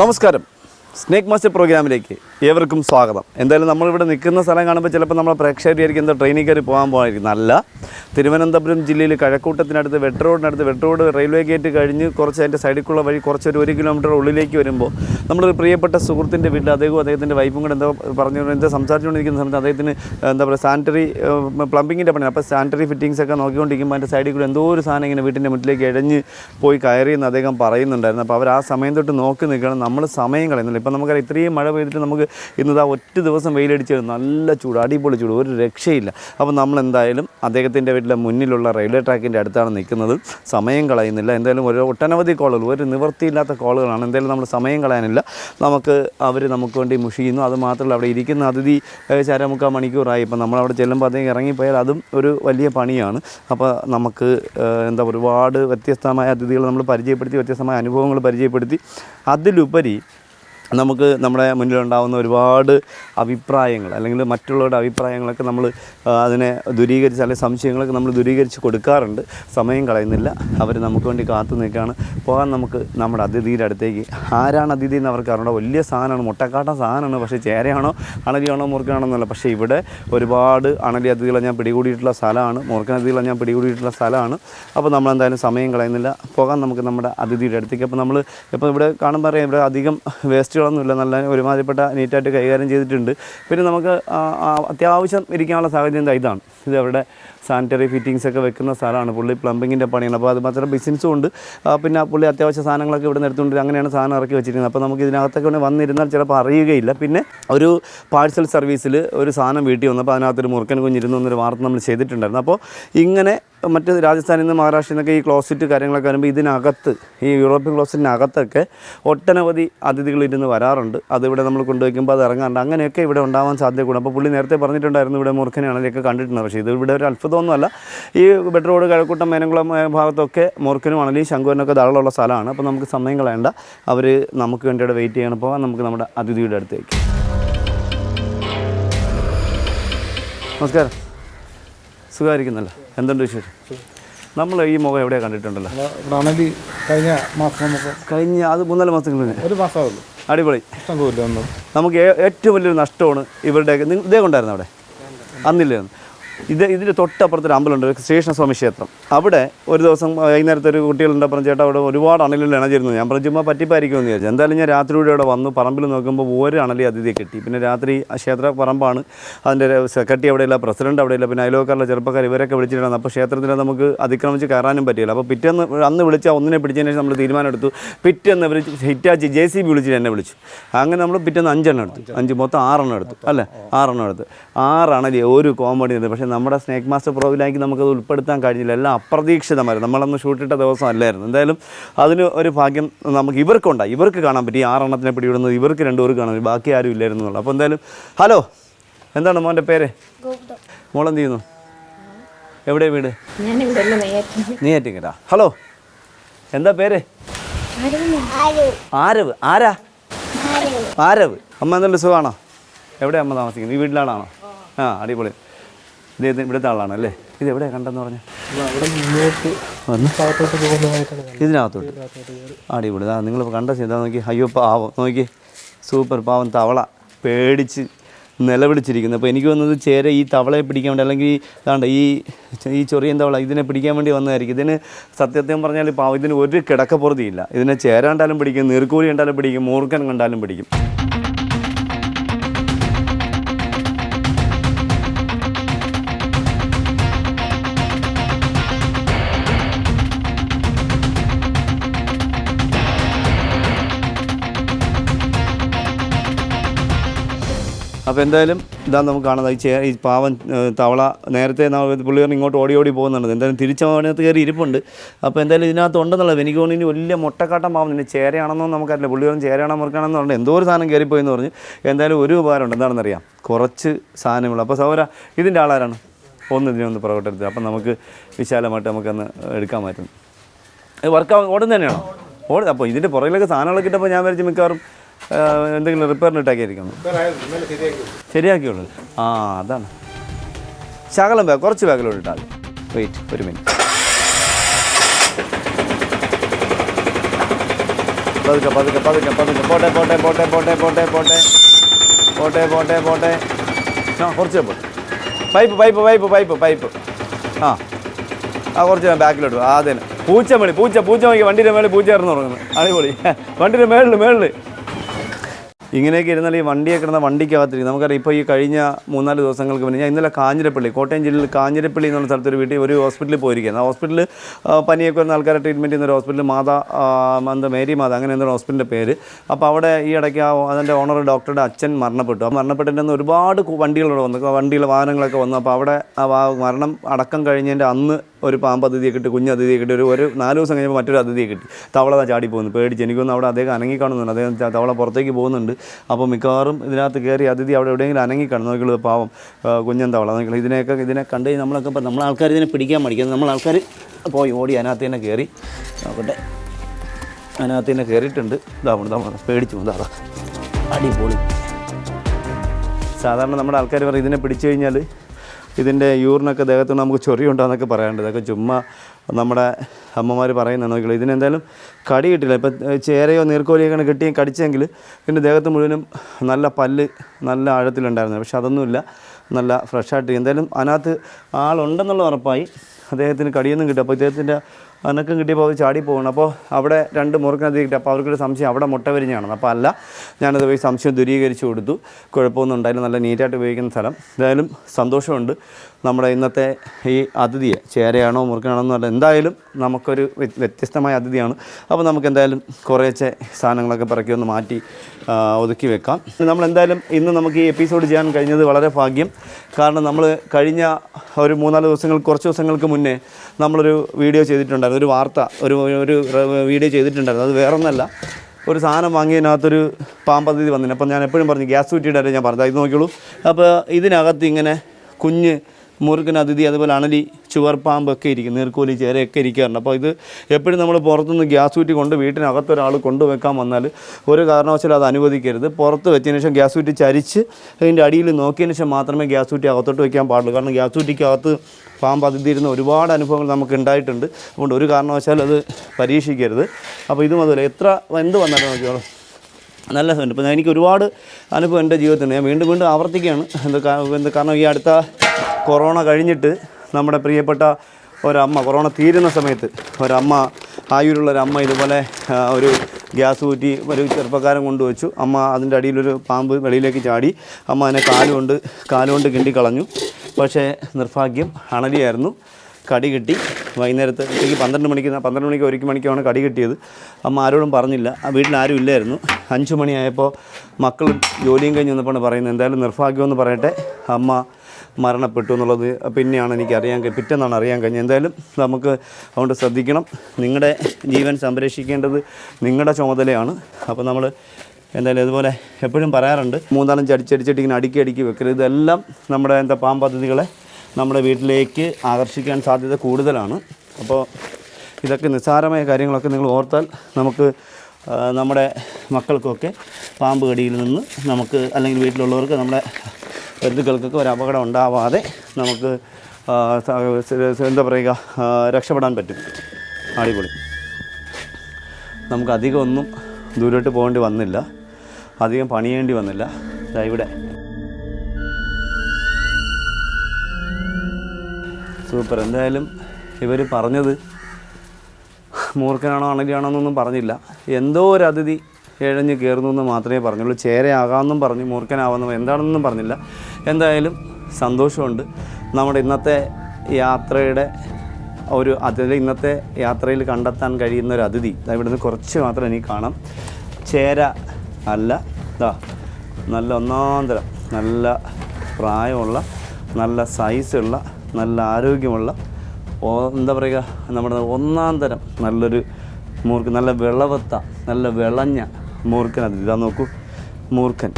നമസ്കാരം. Snake master പ്രോഗ്രാമിലേക്ക് ഏവർക്കും സ്വാഗതം. എന്തായാലും നമ്മളിവിടെ നിൽക്കുന്ന സ്ഥലം കാണുമ്പോൾ ചിലപ്പോൾ നമ്മളെ പ്രേക്ഷകരായിരിക്കും എന്താ ട്രെയിനിൽ കയറി പോകാൻ പോകായിരിക്കും നല്ല തിരുവനന്തപുരം ജില്ലയിൽ കഴക്കൂട്ടത്തിനടുത്ത് വെട്ട് റോഡിനടുത്ത് വെട്ട് റോഡ് റെയിൽവേ ഗേറ്റ് കഴിഞ്ഞ് കുറച്ച് അതിന്റെ സൈഡിലുള്ള വഴി കുറച്ചൊരു ഒരു കിലോമീറ്റർ ഉള്ളിലേക്ക് വരുമ്പോൾ നമ്മളൊരു പ്രിയപ്പെട്ട സുഹൃത്തിന്റെ വീട്ടിൽ അദ്ദേഹവും അദ്ദേഹത്തിന്റെ വൈഫും കൂടെ എന്താ പറഞ്ഞു എന്താ സംസാരിച്ചുകൊണ്ടിരിക്കുന്ന സമയത്ത് അദ്ദേഹത്തിന് എന്താ പറയുക സാനിറ്ററി പ്ലംബിങ്ങിന്റെ പണി അപ്പോൾ സാനിറ്ററി ഫിറ്റിങ്സ് ഒക്കെ നോക്കിക്കൊണ്ടിരിക്കുമ്പോൾ അതിന്റെ സൈഡിൽ കൂടെ എന്തോ ഒരു സാധനം ഇങ്ങനെ വീട്ടിന്റെ മുറ്റിലേക്ക് ഇഴഞ്ഞ് പോയി കയറി കയറിയെന്ന് അദ്ദേഹം പറയുന്നുണ്ടായിരുന്നു. അപ്പോൾ അവർ ആ സമയം തൊട്ട് നോക്കി നിൽക്കണം നമ്മൾ സമയം കളയുന്നില്ല. ഇപ്പം നമുക്കറിയാം ഇത്രയും മഴ പെയ്തിട്ട് നമുക്ക് ഇന്നതാ ഒറ്റ ദിവസം വെയിലടിച്ച് നല്ല ചൂട് അടിപൊളി ചൂട് ഒരു രക്ഷയില്ല. അപ്പോൾ നമ്മൾ എന്തായാലും അദ്ദേഹത്തിന്റെ വീട്ടിലെ മുന്നിലുള്ള റെയിൽവേ ട്രാക്കിന്റെ അടുത്താണ് നിൽക്കുന്നത്. സമയം കളയുന്നില്ല. എന്തായാലും ഒരു ഒട്ടനവധി കോളുകൾ ഒരു നിവൃത്തിയില്ലാത്ത കോളുകളാണ്. എന്തായാലും നമ്മൾ സമയം കളയാനില്ല. നമുക്ക് അവർ നമുക്ക് വേണ്ടി മുഷിയുന്നു. അത് മാത്രമല്ല അവിടെ ഇരിക്കുന്ന അതിഥി ചരമുക്കാൽ മണിക്കൂറായി. ഇപ്പം നമ്മളവിടെ ചെല്ലുമ്പോൾ അദ്ദേഹം ഇറങ്ങിപ്പോയാൽ അതും ഒരു വലിയ പണിയാണ്. അപ്പോൾ നമുക്ക് എന്താ ഒരുപാട് വ്യത്യസ്തമായ അതിഥികൾ നമ്മൾ പരിചയപ്പെടുത്തി വ്യത്യസ്തമായ അനുഭവങ്ങൾ പരിചയപ്പെടുത്തി. അതിലുപരി നമുക്ക് നമ്മുടെ മുന്നിലുണ്ടാകുന്ന ഒരുപാട് അഭിപ്രായങ്ങൾ അല്ലെങ്കിൽ മറ്റുള്ളവരുടെ അഭിപ്രായങ്ങളൊക്കെ നമ്മൾ അതിനെ ദൂരീകരിച്ച് അല്ലെങ്കിൽ സംശയങ്ങളൊക്കെ നമ്മൾ ദൂരീകരിച്ച് കൊടുക്കാറുണ്ട്. സമയം കളയുന്നില്ല. അവർ നമുക്ക് വേണ്ടി കാത്തു നിൽക്കുകയാണ്. പോകാൻ നമുക്ക് നമ്മുടെ അതിഥിയുടെ അടുത്തേക്ക്. ആരാണ് അതിഥി എന്ന് അവർക്ക് അറിയണം വലിയ സാധനമാണ്. മുട്ടക്കാട്ട സാധനമാണ്. പക്ഷേ ചേരയാണോ? അണലിയാണോ? മുറുക്കാണോ എന്നല്ല പക്ഷേ ഇവിടെ ഒരുപാട് അണലി അതിഥികളെ ഞാൻ പിടികൂടിയിട്ടുള്ള സ്ഥലമാണ്. മുറുക്കൻ അതിഥികളെ ഞാൻ പിടികൂടിയിട്ടുള്ള സ്ഥലമാണ്. അപ്പോൾ നമ്മൾ എന്തായാലും സമയം കളയുന്നില്ല. പോകാൻ നമുക്ക് നമ്മുടെ അതിഥിയുടെ അടുത്തേക്ക്. അപ്പോൾ നമ്മൾ ഇപ്പോൾ ഇവിടെ കാണുമ്പോൾ അറിയാം ഇവിടെ അധികം വേസ്റ്റുകളൊന്നുമില്ല നല്ല ഒരുമാതിരിപ്പെട്ട നീറ്റായിട്ട് കൈകാര്യം ചെയ്തിട്ടുണ്ട്. പിന്നെ നമുക്ക് അത്യാവശ്യം ഇരിക്കാനുള്ള സാഹചര്യം ഇതാണ്. ഇത് അവിടെ സാനിറ്ററി ഫിറ്റിങ്സ് ഒക്കെ വെക്കുന്ന സ്ഥലമാണ്. പുള്ളി പ്ലംബിങ്ങിന്റെ പണിയാണ്. അപ്പോൾ അത് മാത്രം ബിസിനസ്സും ഉണ്ട്. പിന്നെ പുള്ളി അത്യാവശ്യ സാധനങ്ങളൊക്കെ ഇവിടെ നിർത്തുകൊണ്ട് അങ്ങനെയാണ് സാധനം ഇറക്കി വെച്ചിരിക്കുന്നത്. അപ്പോൾ നമുക്ക് ഇതിനകത്തൊക്കെ വന്നിരുന്നാൽ ചിലപ്പോൾ അറിയുകയില്ല. പിന്നെ ഒരു പാഴ്സൽ സർവീസിൽ ഒരു സാധനം വീട്ടിൽ വന്നപ്പോൾ അതിനകത്തൊരു മുറുക്കൻ കുഞ്ഞിരുന്നു എന്നൊരു വാർത്ത നമ്മൾ ചെയ്തിട്ടുണ്ടായിരുന്നു. അപ്പോൾ ഇങ്ങനെ മറ്റ് രാജസ്ഥാനിൽ നിന്ന് മഹാരാഷ്ട്രയിൽ നിന്നൊക്കെ ഈ ക്ലോസറ്റ് കാര്യങ്ങളൊക്കെ വരുമ്പോൾ ഇതിനകത്ത് ഈ യൂറോപ്യൻ ക്ലോസറ്റിനകത്തൊക്കെ ഒട്ടനവധി അതിഥികൾ ഇരുന്ന് വരാറുണ്ട്. അതിവിടെ നമ്മൾ കൊണ്ടുവയ്ക്കുമ്പോൾ അത് ഇറങ്ങാറുണ്ട്. അങ്ങനെയൊക്കെ ഇവിടെ ഉണ്ടാവാൻ സാധ്യത കൂടും അപ്പോൾ പുള്ളി നേരത്തെ പറഞ്ഞിട്ടുണ്ടായിരുന്നു ഇവിടെ മുറുക്കനെ അണലിയൊക്കെ കണ്ടിട്ടുണ്ട്. പക്ഷേ ഇത് ഇവിടെ ഒരു അത്ഭുതമൊന്നുമല്ല. ഈ ബെഡ് റോഡ് കഴക്കൂട്ടം മേനംകുളം ഭാഗത്തൊക്കെ മുറുക്കനും ആണെങ്കിലും ശങ്കുവനൊക്കെ ധാരാളമുള്ള സ്ഥലമാണ്. അപ്പോൾ നമുക്ക് സമയം കളയണ്ട. അവർ നമുക്ക് വേണ്ടി ഇവിടെ വെയിറ്റ് ചെയ്യണം. പോകാൻ നമുക്ക് നമ്മുടെ അതിഥിയുടെ അടുത്തേക്ക്. നമസ്കാരം. സുഖമായിരിക്കുന്നല്ലോ? എന്തുണ്ട് വിശേഷം? നമ്മൾ ഈ മുഖം എവിടെ കണ്ടിട്ടുണ്ടല്ലോ? അണലി കഴിഞ്ഞ മാസം നമുക്ക് കഴിഞ്ഞ അത് മൂന്നാൽ മാസത്തിന് മുന്നേ. ഒരു മാസമേ അടിപൊളി. നമുക്ക് ഏറ്റവും വലിയൊരു നഷ്ടമാണ് ഇവരുടെയൊക്കെ. ഇതേ കൊണ്ടായിരുന്നു അവിടെ? അന്നില്ലായിരുന്നു. ഇത് ഇതിന്റെ തൊട്ടപ്പുറത്തൊരു അമ്പലമുണ്ട് ഒരു ശ്രീകൃഷ്ണസ്വാമി ക്ഷേത്രം. അവിടെ ഒരു ദിവസം വൈകുന്നേരത്തെ ഒരു കുട്ടികളുണ്ട് പറഞ്ഞു ചേട്ടാ അവിടെ ഒരുപാട് അണലിൽ ഇണചിരുന്നു. ഞാൻ പറഞ്ഞു ചുമ്മാ പറ്റിപ്പായിരിക്കുമെന്ന് വിചാരിച്ചു. എന്തായാലും ഞാൻ രാത്രി കൂടി അവിടെ വന്നു പറമ്പിൽ നോക്കുമ്പോൾ ഒരു അണലി അതിഥിയെ കെട്ടി. പിന്നെ രാത്രി ക്ഷേത്ര പറമ്പാണ് അതിന്റെ സെക്രട്ടറി അവിടെയില്ല പ്രസിഡന്റ് അവിടെയില്ല പിന്നെ അയലോക്കാരുടെ ചെറുപ്പക്കാർ ഇവരൊക്കെ വിളിച്ചിട്ടുണ്ടായിരുന്നു അപ്പോൾ ക്ഷേത്രത്തിൽ നമുക്ക് അതിക്രമിച്ച് കയറാനും പറ്റിയില്ല. അപ്പോൾ പിറ്റേന്ന് അന്ന് വിളിച്ച ഒന്നിനെ പിടിച്ചതിന് ശേഷം നമ്മൾ തീരുമാനം എടുത്തു പിറ്റേന്ന് ഇവർ ഹിറ്റാച്ചി ജെ സി ബി വിളിച്ചിട്ട് എന്നെ വിളിച്ചു. അങ്ങനെ നമ്മൾ പിറ്റേന്ന് അഞ്ചെണ്ണം എടുത്തു. അഞ്ച് മൊത്തം ആറെണ്ണം എടുത്തു. അല്ലേ? ആറെണ്ണം എടുത്ത്. ആറാണല്ലേ ഒരു കോമഡി പക്ഷേ നമ്മുടെ സ്നേക്ക് മാസ്റ്റർ പ്രോഗ്രാമിലേക്ക് നമുക്കത് ഉൾപ്പെടുത്താൻ കഴിഞ്ഞില്ല. എല്ലാം അപ്രതീക്ഷിതമായിരുന്നു നമ്മളന്ന് ഷൂട്ടിട്ട ദിവസം അല്ലായിരുന്നു എന്തായാലും അതിന് ഒരു ഭാഗ്യം നമുക്ക് ഇവർക്കുണ്ടായി. ഇവർക്ക് കാണാൻ പറ്റി. ആറെണ്ണത്തിനെ പിടിവിടുന്നത് ഇവർക്ക് രണ്ടുപേർക്ക് കാണാൻ പറ്റി. ബാക്കി ആരും ഇല്ലായിരുന്നു എന്നുള്ളത് അപ്പോൾ എന്തായാലും ഹലോ എന്താണ് മോന്റെ പേര്? മോളെന്ത് ചെയ്യുന്നു? എവിടെ വീട്? നീയാറ്റിങ്ങരാ ഹലോ എന്താ പേര്? ആരവ്. ആരാ? ആരവ്. അമ്മ എന്തെങ്കിലും സുഖമാണോ? എവിടെയാ അമ്മ താമസിക്കുന്നത്? ഈ വീട്ടിലാണോ? ആ അടിപൊളി. ഇത് ഇവിടുത്തെ ആളാണ് അല്ലേ? ഇത് എവിടെ കണ്ടെന്ന് പറഞ്ഞു? ഇതിനകത്തോട്ട്. അടിപൊളി. ആ നിങ്ങൾ കണ്ട ചെയ്താൽ നോക്കി. അയ്യോ പാവം. നോക്കി. സൂപ്പർ പാവം തവള പേടിച്ച് നിലവിളിച്ചിരിക്കുന്നത് അപ്പോൾ എനിക്ക് വന്നത് ചേര ഈ തവളയെ പിടിക്കാൻ വേണ്ടി അല്ലെങ്കിൽ ഇതാണ്ട് ഈ ഈ ചൊറിയൻ തവള ഇതിനെ പിടിക്കാൻ വേണ്ടി വന്നതായിരിക്കും. ഇതിന് സത്യത്യം പറഞ്ഞാൽ പാവം ഇതിന് ഒരു കിടക്കപ്പുറതിയില്ല. ഇതിനെ ചേരാണ്ടാലും പിടിക്കും നീർക്കൂലി കണ്ടാലും പിടിക്കും മൂർഖൻ കണ്ടാലും പിടിക്കും. അപ്പോൾ എന്തായാലും ഇതാ നമുക്ക് കാണുന്നത് ഈ ചേ ഈ പാവൻ തവള നേരത്തെ പുള്ളി പറഞ്ഞ് ഇങ്ങോട്ട് ഓടി ഓടി പോകുന്നുണ്ട്. എന്തായാലും തിരിച്ചതിനകത്ത് കയറി ഇരിപ്പുണ്ട്. അപ്പോൾ എന്തായാലും ഇതിനകത്ത് ഉണ്ടെന്നുള്ളത് എനിക്ക് തോന്നുന്നു വലിയ മുട്ടക്കാട്ടം പാവം. ഇനി ചേരയാണെന്നോ നമുക്കറിയില്ല. പുള്ളിയോ ചേരയാണോ മുറുക്കാണെന്ന് പറഞ്ഞു എന്തോ ഒരു സാധനം കയറിപ്പോയെന്ന് പറഞ്ഞ് എന്തായാലും ഒരു ഉപകാരമുണ്ട്. എന്താണെന്നറിയാം? കുറച്ച് സാധനങ്ങൾ അപ്പോൾ സൗര ഇതിന്റെ ആളാരാണ്? ഒന്ന് ഇതിനൊന്ന് പുറകോട്ടെടുത്ത്. അപ്പം നമുക്ക് വിശാലമായിട്ട് നമുക്കൊന്ന് എടുക്കാൻ പറ്റും വർക്ക് ഓടുന്ന തന്നെയാണോ? ഓടും അപ്പോൾ ഇതിന്റെ പുറകിലൊക്കെ സാധനങ്ങളൊക്കെ ഇട്ടപ്പോൾ ഞാൻ വിചാരിച്ച് മിക്കവാറും എന്തെങ്കിലും റിപ്പയറിന് ഇട്ടാക്കിയായിരിക്കും ശരിയാക്കിയുള്ളൂ. ആ അതാണ്. ശകലം ബാഗ് കുറച്ച് ബാഗിലോട്ട് ഇട്ടാൽ വെയിറ്റ് ഒരു മിനിറ്റ് പതുക്കെ പതുക്കെ പതുക്കെ പതുക്കെ. പോട്ടെ പോട്ടെ പോട്ടെ പോട്ടെ പോട്ടെ പോട്ടെ. പോട്ടെ പോട്ടെ പോട്ടെ. ആ കുറച്ച് പോട്ടെ. Pipe pipe pipe pipe pipe. ആ. ആ കുറച്ച് ഞാൻ ബാക്കിലോട്ട് ആ അതെ പൂച്ച മണി പൂച്ച പൂച്ച നോക്കി വണ്ടിയുടെ മേളിൽ പൂച്ച ഇറന്നു തുടങ്ങുന്നു അടിപൊളി. വണ്ടിയുടെ മേളിൽ മേളിൽ ഇങ്ങനെയൊക്കെ ഇരുന്നാൽ ഈ വണ്ടിയെ കിടന്ന വണ്ടിക്കകത്തിരിക്കും നമുക്കറിയാം ഇപ്പോൾ ഈ കഴിഞ്ഞ മൂന്നാൽ ദിവസങ്ങൾക്ക് മുന്നേ ഞാൻ ഇന്നലെ കാഞ്ഞിരപ്പള്ളി കോട്ടയം ജില്ലയിൽ കാഞ്ഞിരപ്പള്ളി എന്നുള്ള സ്ഥലത്തൊരു വീട്ടിൽ ഒരു ഹോസ്പിറ്റലിൽ പോയിരിക്കുന്നത് ആ ഹോസ്പിറ്റലിൽ പനിയൊക്കെ വരുന്ന ആൾക്കാരെ ട്രീറ്റ്മെന്റ് ചെയ്യുന്ന ഒരു ഹോസ്പിറ്റൽ മാതാ എന്താ മേരി മാത അങ്ങനെ എന്തൊരു ഹോസ്പിറ്റലിന്റെ പേര്. അപ്പോൾ അവിടെ ഈ ഇടയ്ക്ക് ആ അതിന്റെ ഓണർ ഡോക്ടറുടെ അച്ഛൻ മരണപ്പെട്ടു. ആ മരണപ്പെട്ടതിന്റെ ഒരുപാട് വണ്ടികളോട് വന്നു. വണ്ടികൾ വാഹനങ്ങളൊക്കെ വന്നു. അപ്പോൾ അവിടെ ആ മരണം അടക്കം കഴിഞ്ഞതിന്റെ അന്ന് ഒരു പാമ്പ് അതിഥിയെ കിട്ടി കുഞ്ഞ് അതിഥിയെ കിട്ടി ഒരു ഒരു നാല് ദിവസം കഴിഞ്ഞപ്പോൾ മറ്റൊരു അതിഥിയെ കിട്ടി. തവള ചാടി പോകുന്നു പേടിച്ച്. എനിക്കൊന്ന് അവിടെ അദ്ദേഹം അനങ്ങി കാണുന്നുണ്ട്. അദ്ദേഹം തവള പുറത്തേക്ക് പോകുന്നുണ്ട്. അപ്പോൾ മിക്കവാറും ഇതിനകത്ത് കയറി അതിഥി അവിടെ എവിടെയെങ്കിലും അനങ്ങി കാണും. നോക്കിയുള്ളത് പാവം കുഞ്ഞൻ തവള. നോക്കിയുള്ളത് ഇതിനെയൊക്കെ ഇതിനെ കണ്ടു കഴിഞ്ഞാൽ നമ്മളൊക്കെ നമ്മൾ ആൾക്കാർ ഇതിനെ പിടിക്കാൻ മടിക്കുന്നത് നമ്മൾ ആൾക്കാർ പോയി ഓടി അതിനകത്ത് തന്നെ കയറി നോക്കട്ടെ. അതിനകത്ത് തന്നെ കയറിയിട്ടുണ്ട് ഇതാവണം ഇതാവണം പേടിച്ചു ഇതാ. അടിപൊളി. സാധാരണ നമ്മുടെ ആൾക്കാർ പറയും ഇതിനെ പിടിച്ചു കഴിഞ്ഞാൽ ഇതിന്റെ യൂറിനൊക്കെ ദേഹത്തു നമുക്ക് ചൊറിയുണ്ടോയെന്നൊക്കെ പറയാറുണ്ട്. ഇതൊക്കെ ചുമ്മാ നമ്മുടെ അമ്മമാർ പറയുന്നത് നോക്കിയുള്ളൂ ഇതിനെന്തായാലും കടി കിട്ടില്ല. ഇപ്പം ചേരയോ നീർക്കോലിയൊക്കെയാണ് കിട്ടി കടിച്ചെങ്കിൽ ഇതിന്റെ ദേഹത്ത് മുഴുവനും നല്ല പല്ല് നല്ല ആഴത്തിലുണ്ടായിരുന്നു. പക്ഷെ അതൊന്നുമില്ല. നല്ല ഫ്രഷായിട്ട്. എന്തായാലും അതിനകത്ത് ആളുണ്ടെന്നുള്ള ഉറപ്പായി. അദ്ദേഹത്തിന് കടിയൊന്നും കിട്ടും. അപ്പോൾ ഇദ്ദേഹത്തിന്റെ അനക്കം കിട്ടിയപ്പോൾ അത് ചാടി പോകണം അപ്പോൾ അവിടെ രണ്ട് മുറുക്കിനകത്ത് കിട്ടി അപ്പോൾ അവർക്കൊരു സംശയം. അവിടെ മുട്ട വരിഞ്ഞാണെന്ന്. അപ്പോൾ അല്ല ഞാനത് പോയി സംശയം ദുരീകരിച്ചു കൊടുത്തു. കുഴപ്പമൊന്നും ഉണ്ടായില്ല. നല്ല നീറ്റായിട്ട് ഉപയോഗിക്കുന്ന സ്ഥലം. എന്തായാലും സന്തോഷമുണ്ട്. നമ്മുടെ ഇന്നത്തെ ഈ അതിഥിയെ ചേരയാണോ മുറുക്കനാണോ എന്നല്ല എന്തായാലും നമുക്കൊരു വ്യ- വ്യത്യസ്തമായ അതിഥിയാണ്. അപ്പോൾ നമുക്ക് എന്തായാലും കുറേശ്ശെ സാധനങ്ങളൊക്കെ പിറക്കി ഒന്ന് മാറ്റി ഒതുക്കി വെക്കാം. നമ്മൾ എന്തായാലും ഇന്ന് നമുക്ക് ഈ എപ്പിസോഡ് ചെയ്യാൻ കഴിഞ്ഞത് വളരെ ഭാഗ്യം. കാരണം നമ്മൾ കഴിഞ്ഞ ഒരു മൂന്നാൽ ദിവസങ്ങൾ കുറച്ച് ദിവസങ്ങൾക്ക് മുന്നേ നമ്മളൊരു വീഡിയോ ചെയ്തിട്ടുണ്ടായിരുന്നു. ഒരു വാർത്ത ഒരു ഒരു വീഡിയോ ചെയ്തിട്ടുണ്ടായിരുന്നു. അത് വേറൊന്നല്ല. ഒരു സാധനം വാങ്ങിയതിനകത്തൊരു പാമ്പതിഥി വന്നിന്. അപ്പോൾ ഞാൻ എപ്പോഴും പറഞ്ഞു ഗ്യാസ് കുറ്റിയുടെ ഞാൻ പറഞ്ഞത്? ഇത് നോക്കിയുള്ളൂ അപ്പോൾ ഇതിനകത്ത് ഇങ്ങനെ കുഞ്ഞ് മുറുക്കൻ അതിഥി അതുപോലെ അണലി ചുവർപ്പാമ്പൊക്കെ ഇരിക്കും നീർക്കോലി ചേരയൊക്കെ ഇരിക്കാറുണ്ട്. അപ്പോൾ ഇത് എപ്പോഴും നമ്മൾ പുറത്തുനിന്ന് ഗ്യാസ് കുറ്റി കൊണ്ട് വീട്ടിനകത്ത് ഒരാൾ കൊണ്ടുവെക്കാൻ വന്നാൽ ഒരു കാരണവശാലും അത് അനുവദിക്കരുത്. പുറത്ത് വെച്ചതിന് ശേഷം ഗ്യാസ് കുറ്റി ചരിച്ച് അതിന്റെ അടിയിൽ നോക്കിയതിന് ശേഷം മാത്രമേ ഗ്യാസ് കുറ്റി അകത്തോട്ട് വെക്കാൻ പാടുള്ളൂ. കാരണം ഗ്യാസ് കുറ്റിക്കകത്ത് പാമ്പ് അതിഥിയിരുന്ന ഒരുപാട് അനുഭവങ്ങൾ നമുക്ക് ഉണ്ടായിട്ടുണ്ട്. അതുകൊണ്ട് ഒരു കാരണവശാലും അത് പരീക്ഷിക്കരുത്. അപ്പോൾ ഇതും അതുപോലെ. എത്ര എന്ത് വന്നാലും നോക്കിയോളൂ നല്ല സുഖം. ഇപ്പം എനിക്ക് ഒരുപാട് അനുഭവം എന്റെ ജീവിതത്തിൽ ഞാൻ വീണ്ടും വീണ്ടും ആവർത്തിക്കുകയാണ്. എന്ത് എന്ത് കാരണം ഈ അടുത്ത കൊറോണ കഴിഞ്ഞിട്ട് നമ്മുടെ പ്രിയപ്പെട്ട ഒരമ്മ കൊറോണ തീരുന്ന സമയത്ത് ഒരമ്മ ആയൂരുള്ള ഒരു അമ്മ ഇതുപോലെ ഒരു ഗ്യാസ് കൂറ്റി ഒരു ചെറുപ്പക്കാരൻ കൊണ്ടുവച്ചു. അമ്മ അതിന്റെ അടിയിലൊരു പാമ്പ് വെളിയിലേക്ക് ചാടി. അമ്മ അതിനെ കാലുകൊണ്ട് കാലുകൊണ്ട് കിണ്ടിക്കളഞ്ഞു. പക്ഷേ നിർഭാഗ്യം അണലിയായിരുന്നു. കടി കിട്ടി. വൈകുന്നേരത്ത് ഉച്ചയ്ക്ക് പന്ത്രണ്ട് മണിക്ക് പന്ത്രണ്ട് മണിക്ക് ഒരു മണിക്കാണ് കടി കിട്ടിയത്. അമ്മ ആരോടും പറഞ്ഞില്ല. വീട്ടിൽ ആരും ഇല്ലായിരുന്നു. അഞ്ച് മണിയായപ്പോൾ മക്കൾ ജോലിയും കഴിഞ്ഞ് വന്നപ്പോൾ പറയുന്നത് എന്തായാലും നിർഭാഗ്യമെന്ന് പറയട്ടെ. അമ്മ മരണപ്പെട്ടു എന്നുള്ളത് പിന്നെയാണ് എനിക്ക് അറിയാൻ പിറ്റെന്നാണ് അറിയാൻ കഴിഞ്ഞത്. എന്തായാലും നമുക്ക് അതുകൊണ്ട് ശ്രദ്ധിക്കണം. നിങ്ങളുടെ ജീവൻ സംരക്ഷിക്കേണ്ടത് നിങ്ങളുടെ ചുമതലയാണ്. അപ്പോൾ നമ്മൾ എന്തായാലും ഇതുപോലെ എപ്പോഴും പറയാറുണ്ട്. മൂന്നാലഞ്ച് അടിച്ചടിച്ചിട്ട് ഇങ്ങനെ അടുക്കി അടുക്കി വെക്കരുത്. ഇതെല്ലാം നമ്മുടെ എന്താ പാമ്പദ്ധതികളെ നമ്മുടെ വീട്ടിലേക്ക് ആകർഷിക്കാൻ സാധ്യത കൂടുതലാണ്. അപ്പോൾ ഇതൊക്കെ നിസ്സാരമായ കാര്യങ്ങളൊക്കെ നിങ്ങൾ ഓർത്താൽ നമുക്ക് നമ്മുടെ മക്കൾക്കൊക്കെ പാമ്പ് കടിയിൽ നിന്ന് നമുക്ക് അല്ലെങ്കിൽ വീട്ടിലുള്ളവർക്ക് നമ്മുടെ ബന്ധുക്കൾക്കൊക്കെ ഒരു അപകടം ഉണ്ടാവാതെ നമുക്ക് എന്താ പറയുക രക്ഷപ്പെടാൻ പറ്റും. അടിപൊളി. നമുക്ക് ഒന്നും ദൂരോട്ട് പോകേണ്ടി വന്നില്ല. അധികം പണിയേണ്ടി വന്നില്ല. ഇവിടെ. സൂപ്പർ. എന്തായാലും ഇവർ പറഞ്ഞത് മൂർഖനാണോ അണലിയാണോ എന്നൊന്നും പറഞ്ഞില്ല. എന്തോ ഒരു അതിഥി എഴഞ്ഞ് കയറുന്നു എന്ന് മാത്രമേ പറഞ്ഞുള്ളൂ. ചേരയാകാമെന്നും പറഞ്ഞു മൂർഖനാവാമെന്നും. എന്താണെന്നൊന്നും പറഞ്ഞില്ല. എന്തായാലും സന്തോഷമുണ്ട്. നമ്മുടെ ഇന്നത്തെ യാത്രയുടെ ഒരു അതിഥി ഇന്നത്തെ യാത്രയിൽ കണ്ടെത്താൻ കഴിയുന്ന ഒരു അതിഥി. ഇവിടുന്ന് കുറച്ച് മാത്രം എനിക്ക് കാണാം. ചേര അല്ല ഇതാ നല്ല ഒന്നാന്തരം നല്ല പ്രായമുള്ള നല്ല സൈസുള്ള നല്ല ആരോഗ്യമുള്ള എന്താ പറയുക നമ്മുടെ ഒന്നാന്തരം തരം നല്ലൊരു മൂർഖൻ നല്ല വിളവത്ത നല്ല വിളഞ്ഞ മൂർഖൻ അത് ഇതാ നോക്കൂ മൂർഖൻ.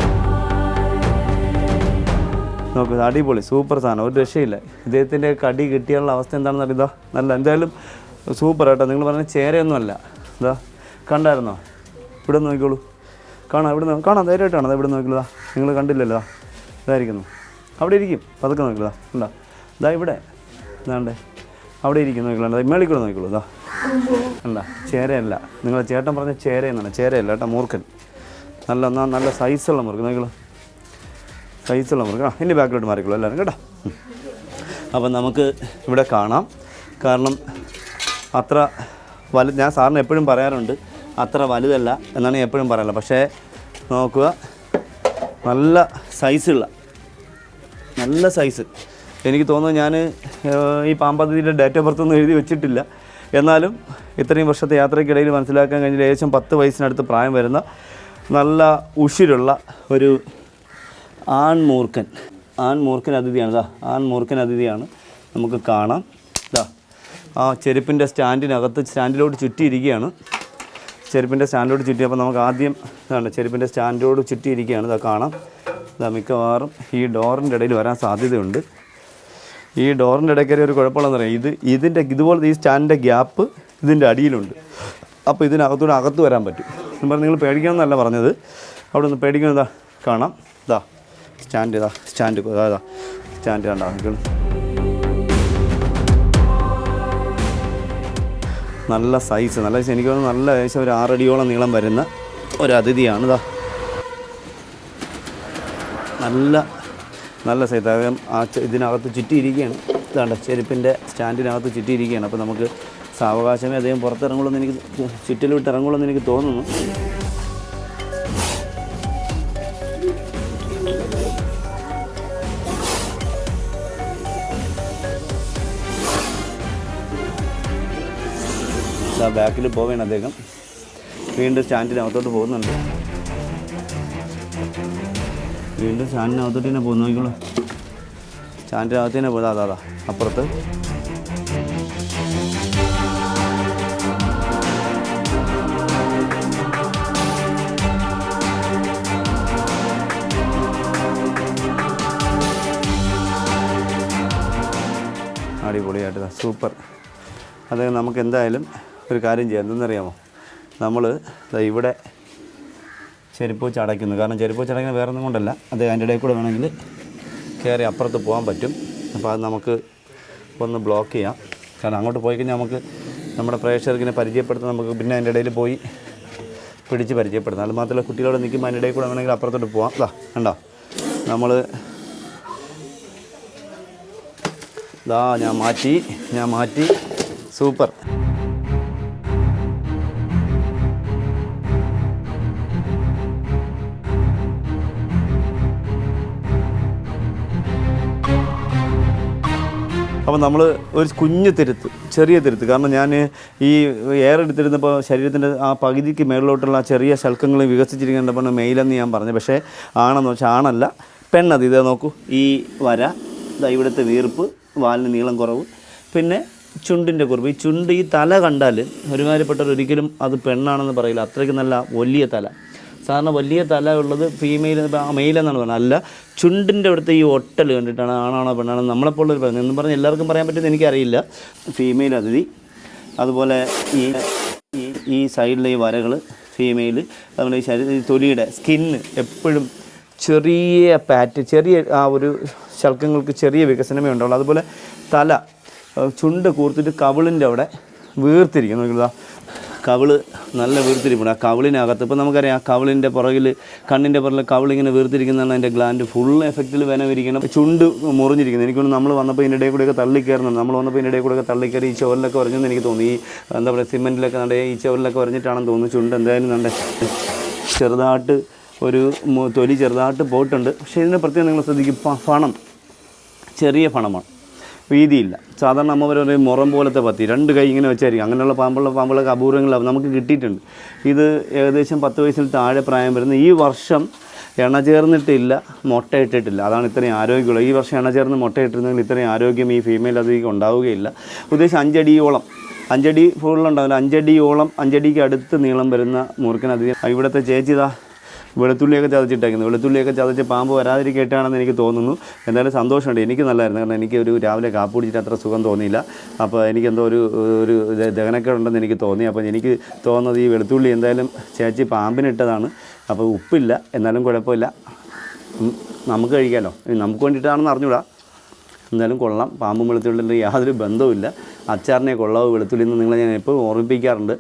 നോക്കൂ അടിപൊളി സൂപ്പർ സാധനം. ഒരു രക്ഷയില്ല. ഇദ്ദേഹത്തിന്റെ കടി കിട്ടിയുള്ള അവസ്ഥ എന്താണെന്ന് അറിയാം നല്ല എന്തായാലും സൂപ്പർ കേട്ടോ. നിങ്ങൾ പറഞ്ഞ ചേരയൊന്നുമല്ല. ഇതാ കണ്ടായിരുന്നോ? ഇവിടെ നോക്കിക്കോളൂ. കാണാം ഇവിടെ കാണാം. ധൈര്യമായിട്ട് കാണാം. ഇവിടെ നോക്കിക്കോളൂ. നിങ്ങൾ കണ്ടില്ലല്ലോ. ഇതാ ഇതായിരിക്കുന്നു. അവിടെ ഇരിക്കും. പതുക്കെ നോക്കിക്കോളൂ. ഇതാ ഉണ്ടോ ഇതാ ഇവിടെ. ഇതാണ്ടേ. അവിടെ ഇരിക്കും നോക്കിക്കോളൂ. മേളിൽ കൂടെ നോക്കിക്കോളൂ. ഇതാ അല്ല ചേരയല്ല. നിങ്ങൾ ചേട്ടൻ പറഞ്ഞ ചേരയെന്നാണ്. ചേരയല്ല കേട്ടോ മൂർക്കൻ നല്ല നല്ല സൈസുള്ള മുറുക്കൻ നോക്കിക്കോളൂ. സൈസുള്ള ആ എന്റെ ബാക്കിലോട്ട് മാറിക്കോളൂ എല്ലാവരും കേട്ടോ. അപ്പം നമുക്ക് ഇവിടെ കാണാം. കാരണം അത്ര വലു ഞാൻ സാറിന് എപ്പോഴും പറയാറുണ്ട് അത്ര വലുതല്ല എന്നാണ് ഞാൻ എപ്പോഴും പറയാറ് പക്ഷേ നോക്കുക നല്ല സൈസുള്ള നല്ല സൈസ്. എനിക്ക് തോന്നുന്നു ഞാൻ ഈ പാമ്പതിന്റെ ഡേറ്റ് ഓഫ് ബർത്ത് ഒന്നും എഴുതി വെച്ചിട്ടില്ല. എന്നാലും ഇത്രയും വർഷത്തെ യാത്രയ്ക്കിടയിൽ മനസ്സിലാക്കാൻ കഴിഞ്ഞ ഏകദേശം പത്ത് വയസ്സിനടുത്ത് പ്രായം വരുന്ന നല്ല ഉഷിരുള്ള ഒരു ആൺമൂർക്കൻ മൂർഖൻ. അതിഥിയാണ്. ഇതാ ആൺ മൂർഖൻ അതിഥിയാണ്. നമുക്ക് കാണാം. ഇതാ ആ ചെരുപ്പിന്റെ സ്റ്റാൻഡിനകത്ത് സ്റ്റാൻഡിലോട്ട് ചുറ്റിയിരിക്കുകയാണ്. ചെരുപ്പിന്റെ സ്റ്റാൻഡിലോട്ട് ചുറ്റി അപ്പോൾ നമുക്ക് ആദ്യം ഇതാണ് ചെരുപ്പിന്റെ സ്റ്റാൻഡിലോട് ചുറ്റിയിരിക്കുകയാണ്. ഇതാ കാണാം. ഇതാ മിക്കവാറും ഈ ഡോറിന്റെ ഇടയിൽ വരാൻ സാധ്യതയുണ്ട്. ഈ ഡോറിന്റെ ഇടയ്ക്കറി ഒരു കുഴപ്പമുള്ളതെന്ന് പറയാം ഇത് ഇതിന്റെ ഇതുപോലെ ഈ സ്റ്റാൻഡിന്റെ ഗ്യാപ്പ് ഇതിന്റെ അടിയിലുണ്ട്. അപ്പോൾ ഇതിനകത്തൂടെ അകത്ത് വരാൻ പറ്റും. എന്ന് പറഞ്ഞാൽ നിങ്ങൾ പേടിക്കണം എന്നല്ല പറഞ്ഞത്. അവിടെ നിന്ന് പേടിക്കുന്നതാ കാണാം. ഇതാ സ്റ്റാൻഡ് ഇതാ സ്റ്റാൻഡ് ഇതാ സ്റ്റാൻഡ് കണ്ടാ നിങ്ങൾ നല്ല സൈസ് നല്ല സൈസ് എനിക്ക് തോന്നുന്നു നല്ല ഏകദേശം ഒരു ആറടിയോളം നീളം വരുന്ന ഒരു അതിഥിയാണ് ഇതാ. നല്ല നല്ല സൈസ് അദ്ദേഹം ആ ഇതിനകത്ത് ചുറ്റിയിരിക്കുകയാണ്. ഇതാണ്ട് ചെരുപ്പിന്റെ സ്റ്റാൻഡിനകത്ത് ചുറ്റിയിരിക്കുകയാണ്. അപ്പോൾ നമുക്ക് സാവകാശമേ അദ്ദേഹം പുറത്തിറങ്ങുള്ളൂ എന്ന് എനിക്ക് ചുറ്റിലോട്ട് ഇറങ്ങുള്ളൂ എന്ന് എനിക്ക് തോന്നുന്നു. ഇതാ ബാക്കിൽ പോവുകയാണ് അദ്ദേഹം. വീണ്ടും സ്റ്റാൻഡിനകത്തോട്ട് പോകുന്നുണ്ട്. വീണ്ടും സ്റ്റാൻഡിനകത്തോട്ട് തന്നെ പോകുന്നു. നോക്കിക്കോളൂ. സ്റ്റാൻഡിനകത്ത് തന്നെ പോകുന്നത് അതാ അതാ അപ്പുറത്ത്. അടിപൊളിയായിട്ട് സൂപ്പർ. അത് നമുക്ക് എന്തായാലും ഒരു കാര്യം ചെയ്യാം. എന്തെന്നറിയാമോ? നമ്മൾ ഇവിടെ ചെരുപ്പ് വെച്ച് അടയ്ക്കുന്നു. കാരണം ചെരുപ്പ് വെച്ച് അടയ്ക്കുന്നത് വേറെ ഒന്നും കൊണ്ടല്ല. അത് അതിന്റെ ഇടയിൽ കൂടെ വേണമെങ്കിൽ കയറി അപ്പുറത്ത് പോകാൻ പറ്റും. അപ്പോൾ അത് നമുക്ക് ഒന്ന് ബ്ലോക്ക് ചെയ്യാം. കാരണം അങ്ങോട്ട് പോയി കഴിഞ്ഞാൽ നമുക്ക് നമ്മുടെ പ്രേക്ഷകർക്കിനെ പരിചയപ്പെടുത്താൻ നമുക്ക് പിന്നെ അതിന്റെ ഇടയിൽ പോയി പിടിച്ച് പരിചയപ്പെടുത്താം. അത് മാത്രമല്ല കുട്ടികളോട് നിൽക്കുമ്പോൾ അതിന്റെ ഇടയിൽ കൂടെ വേണമെങ്കിൽ അപ്പുറത്തോട്ട് പോകാം ഇതാ കണ്ടോ? നമ്മൾ ഇതാ ഞാൻ മാറ്റി ഞാൻ മാറ്റി. സൂപ്പർ. അപ്പോൾ നമ്മൾ ഒരു കുഞ്ഞു തിരുത്ത് ചെറിയ തിരുത്ത്. കാരണം ഞാൻ ഈ എയർ എടുത്തിരുന്നപ്പോൾ ശരീരത്തിന്റെ ആ പകുതിക്ക് മേളിലോട്ടുള്ള ആ ചെറിയ ശൽക്കങ്ങൾ വികസിച്ചിരിക്കേണ്ടപ്പോൾ മെയിലെന്ന് ഞാൻ പറഞ്ഞു. പക്ഷേ ആണെന്ന് വെച്ചാൽ ആണല്ല പെണ്ണത്. ഇതേ നോക്കൂ ഈ വര ഇവിടുത്തെ വീർപ്പ് വാലിന് നീളം കുറവ്. പിന്നെ ചുണ്ടിന്റെ കുറിപ്പ്. ഈ ചുണ്ട് ഈ തല കണ്ടാൽ ഒരുമാതിരിപ്പെട്ടവർ ഒരിക്കലും അത് പെണ്ണാണെന്ന് പറയില്ല. അത്രയ്ക്ക് നല്ല വലിയ തല. സാധാരണ വലിയ തല ഉള്ളത് ഫീമെയിൽ മെയിൽ എന്നാണ് പറയുന്നത് അല്ല ചുണ്ടിന്റെ അടുത്ത് ഈ ഒട്ടൽ കണ്ടിട്ടാണ് ആണാണോ പെണ്ണാണോ നമ്മളെപ്പോലുള്ളൊരു പറയുന്നത് എന്ന് പറഞ്ഞാൽ എല്ലാവർക്കും പറയാൻ പറ്റുമെന്ന് എനിക്കറിയില്ല. ഫീമെയിൽ അതിഥി. അതുപോലെ ഈ ഈ സൈഡിലെ ഈ വരകൾ ഫീമെയിൽ അതുപോലെ ഈ ശരീര തൊലിയുടെ സ്കിന്ന് എപ്പോഴും ചെറിയ പാറ്റ് ചെറിയ ആ ഒരു ശൽക്കങ്ങൾക്ക് ചെറിയ വികസനമേ ഉണ്ടാവുള്ളൂ. അതുപോലെ തല ചുണ്ട് കൂർത്തിട്ട് കവിളിന്റെ അവിടെ വീർത്തിരിക്കുന്നു. നോക്കില്ല കവിൾ നല്ല വീർത്തിരിപ്പുണ്ട് ആ കവിളിനകത്ത് ഇപ്പം നമുക്കറിയാം ആ കവിളിന്റെ പുറകിൽ കണ്ണിന്റെ പുറകിൽ കവിളിങ്ങനെ വീർത്തിരിക്കുന്നതാണ് അതിന്റെ ഗ്ലാൻഡ് ഫുൾ എഫക്റ്റിൽ വേനമിരിക്കണം ചുണ്ട് മുറിഞ്ഞിരിക്കുന്നത് എനിക്കൊന്ന് നമ്മൾ വന്നപ്പോൾ ഇതിന്റെ ഇടയിൽ കൂടെയൊക്കെ തള്ളിക്കയറുന്നുണ്ട് നമ്മൾ വന്നപ്പോൾ ഇതിന്റെ ഇടയിൽ കൂടെയൊക്കെ തള്ളിക്കയറി ഈ ചുവരിലൊക്കെ പറഞ്ഞെന്ന് എനിക്ക് തോന്നി. ഈ എന്താ പറയുക സിമെന്റിലൊക്കെ നട ഈ ചുവരിലൊക്കെ പറഞ്ഞിട്ടാണെന്ന് തോന്നുന്നു ചുണ്ട്. എന്തായാലും നല്ല ചെറുതായിട്ട് ഒരു തൊലി ചെറുതായിട്ട് പോയിട്ടുണ്ട്. പക്ഷേ ഇതിന്റെ പ്രത്യേകം നിങ്ങൾ ശ്രദ്ധിക്കും പണം ചെറിയ ഫണമാണ്. വീതിയില്ല. സാധാരണ അമ്മ ഒരു മുറം പോലത്തെ പത്തി. രണ്ട് കൈ ഇങ്ങനെ വെച്ചായിരിക്കും. അങ്ങനെയുള്ള പാമ്പുള്ള പാമ്പുകളൊക്കെ അപൂർവങ്ങൾ നമുക്ക് കിട്ടിയിട്ടുണ്ട്. ഇത് ഏകദേശം പത്ത് വയസ്സിൽ താഴെ പ്രായം വരുന്ന ഈ വർഷം എണ്ണ ചേർന്നിട്ടില്ല മുട്ട ഇട്ടിട്ടില്ല. അതാണ് ഇത്രയും ആരോഗ്യമുള്ളത് ഈ വർഷം എണ്ണ ചേർന്ന് മുട്ട ഇട്ടിരുന്നെങ്കിൽ ഇത്രയും ആരോഗ്യം ഈ ഫീമെയിൽ അധികം ഉണ്ടാവുകയില്ല. ഉദ്ദേശം അഞ്ചടിയോളം. അഞ്ചടി ഫുള്ളുണ്ടാവില്ല അഞ്ചടിയോളം അഞ്ചടിക്ക് അടുത്ത് നീളം വരുന്ന മൂർഖനധികം ഇവിടുത്തെ ചേച്ചി ഇതാ വെളുത്തുള്ളിയൊക്കെ ചതച്ചിട്ടേക്കുന്നത് വെളുത്തുള്ളിയൊക്കെ ചതച്ച് പാമ്പ് വരാതിരിക്കട്ടാണെന്ന് എനിക്ക് തോന്നുന്നു. എന്തായാലും സന്തോഷമുണ്ട്. എനിക്ക് നല്ലതായിരുന്നു കാരണം എനിക്ക് ഒരു രാവിലെ കാപ്പ് കുടിച്ചിട്ട് അത്ര സുഖം തോന്നിയില്ല. അപ്പോൾ എനിക്കെന്തോ ഒരു ഒരു ദഹനക്കേടുണ്ടെന്ന് എനിക്ക് തോന്നി. അപ്പോൾ എനിക്ക് തോന്നുന്നത് ഈ വെളുത്തുള്ളി എന്തായാലും ചേച്ചി പാമ്പിനിട്ടതാണ്. അപ്പോൾ ഉപ്പില്ല. എന്നാലും കുഴപ്പമില്ല. നമുക്ക് കഴിക്കാമല്ലോ നമുക്ക് വേണ്ടിയിട്ടാണെന്ന് അറിഞ്ഞൂടാ. എന്തായാലും കൊള്ളാം. പാമ്പും വെളുത്തുള്ളിന്റെ യാതൊരു ബന്ധവുമില്ല. അച്ചാറിനെ കൊള്ളാവും വെളുത്തുള്ളി എന്ന് നിങ്ങളെ ഞാൻ എപ്പോഴും ഓർമ്മിപ്പിക്കാറുണ്ട്.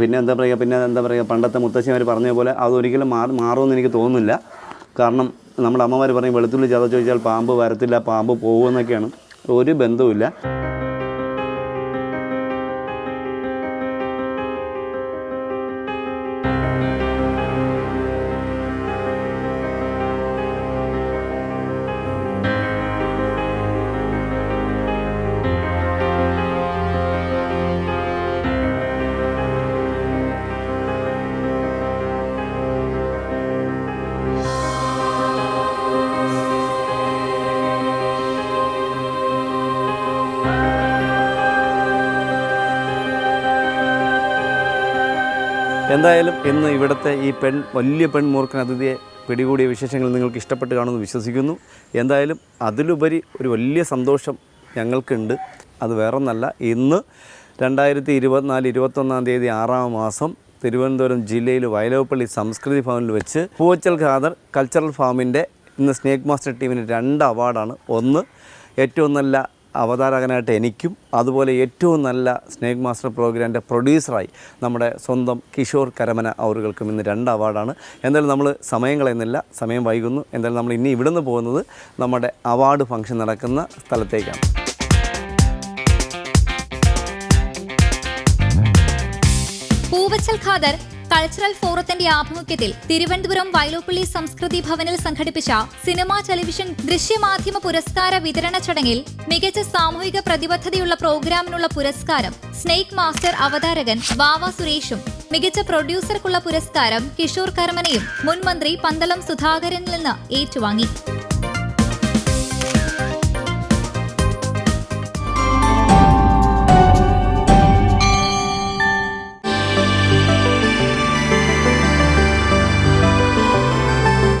പിന്നെ എന്താ പറയുക പിന്നെ എന്താ പറയുക പണ്ടത്തെ മുത്തശ്ശിമാർ പറഞ്ഞ പോലെ അതൊരിക്കലും മാറി മാറുമെന്ന് എനിക്ക് തോന്നുന്നില്ല. കാരണം നമ്മുടെ അമ്മമാർ പറയും വെളുത്തുള്ളി ചതച്ച് ചോദിച്ചാൽ പാമ്പ് വരത്തില്ല പാമ്പ് പോകുമെന്നൊക്കെയാണ്. ഒരു ബന്ധവുമില്ല. എന്തായാലും ഇന്ന് ഇവിടുത്തെ ഈ പെൺ വലിയ പെൺ മൂർക്കൻ അതിഥിയെ പിടികൂടിയ വിശേഷങ്ങൾ നിങ്ങൾക്ക് ഇഷ്ടപ്പെട്ട് കാണുമെന്ന് വിശ്വസിക്കുന്നു. എന്തായാലും അതിലുപരി ഒരു വലിയ സന്തോഷം ഞങ്ങൾക്കുണ്ട്. അത് വേറൊന്നല്ല. ഇന്ന് രണ്ടായിരത്തി ഇരുപത്തിനാല് ഇരുപത്തൊന്നാം തീയതി ആറാം മാസം തിരുവനന്തപുരം ജില്ലയിൽ വയലോപ്പള്ളി സംസ്കൃതി ഭവനിൽ വെച്ച് പൂവച്ചൽ ഖാദർ കൾച്ചറൽ ഫാമിന്റെ ഇന്ന് സ്നേക്ക് മാസ്റ്റർ ടീമിന് രണ്ട് അവാർഡാണ്. ഒന്ന് ഏറ്റവും നല്ല അവതാരകനായിട്ട് എനിക്കും അതുപോലെ ഏറ്റവും നല്ല സ്നേക് മാസ്റ്റർ പ്രോഗ്രാമിന്റെ പ്രൊഡ്യൂസറായി നമ്മുടെ സ്വന്തം കിഷോർ കരമന അവറുകൾക്കും ഇന്ന് രണ്ട് അവാർഡാണ്. എന്തായാലും നമ്മൾ സമയം കളയുന്നില്ല സമയം വൈകുന്നു. എന്തായാലും നമ്മൾ ഇനി ഇവിടുന്ന് പോകുന്നത് നമ്മുടെ അവാർഡ് ഫംഗ്ഷൻ നടക്കുന്ന സ്ഥലത്തേക്കാണ്. പൂവച്ചൽ ഖാദർ കൾച്ചറൽ ഫോറത്തിന്റെ ആഭിമുഖ്യത്തിൽ തിരുവനന്തപുരം വയലോപ്പള്ളി സംസ്കൃതി ഭവനിൽ സംഘടിപ്പിച്ച സിനിമാ ടെലിവിഷൻ ദൃശ്യമാധ്യമ പുരസ്കാര വിതരണ ചടങ്ങിൽ മികച്ച സാമൂഹിക പ്രതിബദ്ധതയുള്ള പ്രോഗ്രാമിനുള്ള പുരസ്കാരം സ്നേക് മാസ്റ്റർ അവതാരകൻ വാവ സുരേഷും മികച്ച പ്രൊഡ്യൂസർക്കുള്ള പുരസ്കാരം കിഷോർ കർമ്മനയും മുൻമന്ത്രി പന്തളം സുധാകരനിൽ നിന്ന് ഏറ്റുവാങ്ങി.